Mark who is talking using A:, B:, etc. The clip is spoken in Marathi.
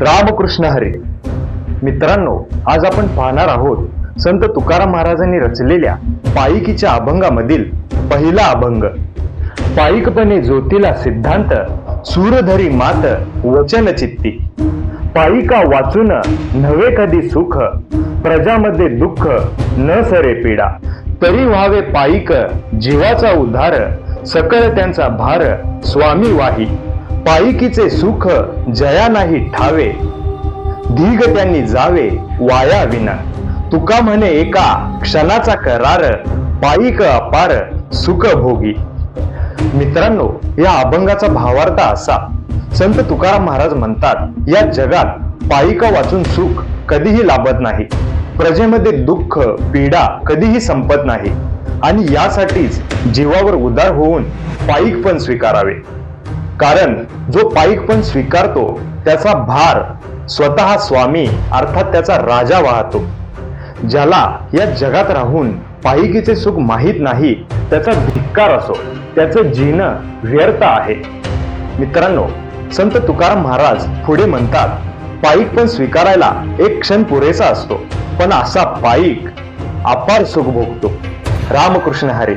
A: रामकृष्ण हरे. मित्रांनो आज आपण पाहणार आहोत संत तुकाराम महाराजांनी रचलेल्या पायिकीच्या अभंगामधील पहिला अभंग. पायिकपणे ज्योतीला सिद्धांत सूरधरी मात वचन चित्ती. पायिका वाचून नव्हे कधी सुख प्रजामध्ये दुःख न सरे पीडा. तरी व्हावे पायिक जीवाचा उद्धार सकळ त्यांचा भार स्वामी वाही. पायिकीचे सुख जया नाही ठावे. धीग त्यांनी जावे वाया विना. तुका म्हणे एका क्षणाचा करार पायिक अपार सुख भोगी मित्रांनो या अभंगाचा भावार्थ असा. संत तुकाराम महाराज म्हणतात या जगात पायिका वाचून सुख कधीही लाभत नाही. प्रजेमध्ये दुःख पीडा कधीही संपत नाही. आणि यासाठीच जीवावर उदार होऊन पायिक पण स्वीकारावे. कारण जो पायिक पण स्वीकारतो त्याचा भार स्वतः स्वामी अर्थात त्याचा राजा वाहतो. ज्याला या जगात राहून पायिकीचे सुख माहीत नाही त्याचा धिक्कार असो त्याचं जीणं व्यर्थ आहे. मित्रांनो संत तुकाराम महाराज पुढे म्हणतात पायिक पण स्वीकारायला एक क्षण पुरेसा असतो पण असा पायिक अपार सुख भोगतो. रामकृष्ण हरे.